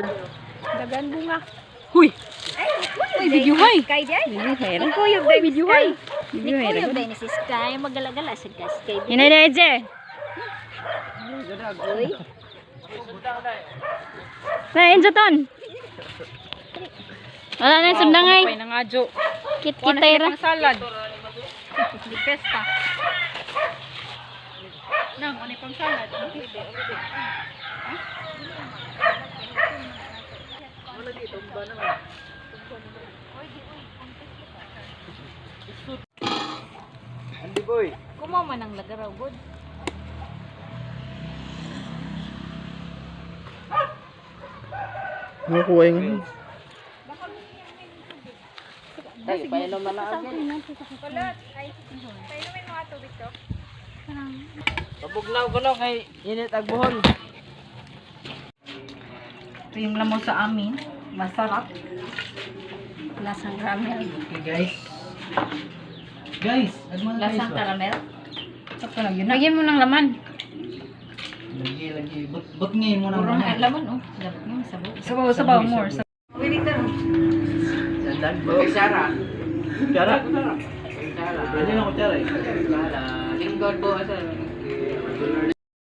Dagan bunga. Huy! Uy, video hay! Kay. Video hay ra. Kuyog day Video hay! Video hay ra. Kuyog day ni si Sky magalagala sa Sky. Inay na Eje! Uy. Na, Enzo ton! Wala na sundangay. Pay na nga, Jo. Kit-kitay ra. Salad. Di pesta. Nang, ano pang salad? Andi boy. Kumaw man ang lagaraw good. Nakuha yung Ay, painom na lang agad. Pabugnaw ko no kay init ag buhon. Ito yung lamo sa amin. Masarap. Lasang caramel. Okay guys. Guys, agman na Lasang caramel. Sakto lang yun. Lagyan mo ng laman. Lagi lagi but but ngayon mo naman. nga laman oh. Dapat mo sabog. Sabaw, sabaw, more. Dandan bo. Sara. Sara. Sara. Ano na ko tara? Sara. Lingkod po asa.